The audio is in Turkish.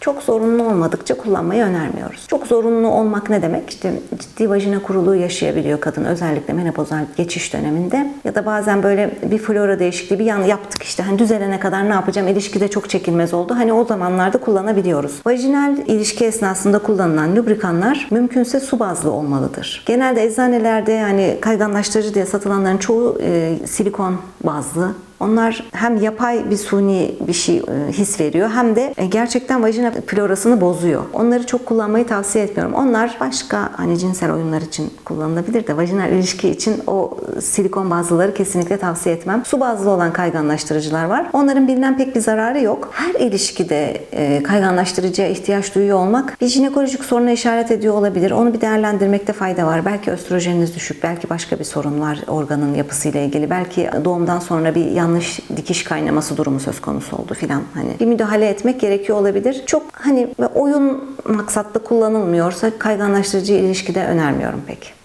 Çok zorunlu olmadıkça kullanmayı önermiyoruz. Çok zorunlu olmak ne demek? İşte ciddi vajina kuruluğu yaşayabiliyor kadın özellikle menopozal geçiş döneminde ya da bazen böyle bir flora değişikliği bir yan yaptık işte hani düzelene kadar ne yapacağım ilişkide çok çekilmez oldu. Hani o zamanlarda kullanabiliyoruz. Vajinal ilişki esnasında kullanılan lubrikanlar mümkünse su bazlı olmalıdır. Genelde eczanelerde yani kayganlaştırıcı diye satılanların çoğu e, silikon bazlı onlar hem yapay bir suni bir şey e, his veriyor hem de e, gerçekten vajina florasını bozuyor. Onları çok kullanmayı tavsiye etmiyorum. Onlar başka hani cinsel oyunlar için kullanılabilir de vajinal ilişki için o silikon bazlıları kesinlikle tavsiye etmem. Su bazlı olan kayganlaştırıcılar var. Onların bilinen pek bir zararı yok. Her ilişkide e, kayganlaştırıcıya ihtiyaç duyuyor olmak bir jinekolojik soruna işaret ediyor olabilir. Onu bir değerlendirmekte fayda var. Belki östrojeniniz düşük, belki başka bir sorun var organın yapısıyla ilgili. Belki doğumdan sonra bir yanlış dikiş kaynaması durumu söz konusu oldu filan. Hani bir müdahale etmek gerekiyor olabilir. Çok hani oyun maksatlı kullanılmıyorsa kayganlaştırıcı ilişkide önermiyorum pek.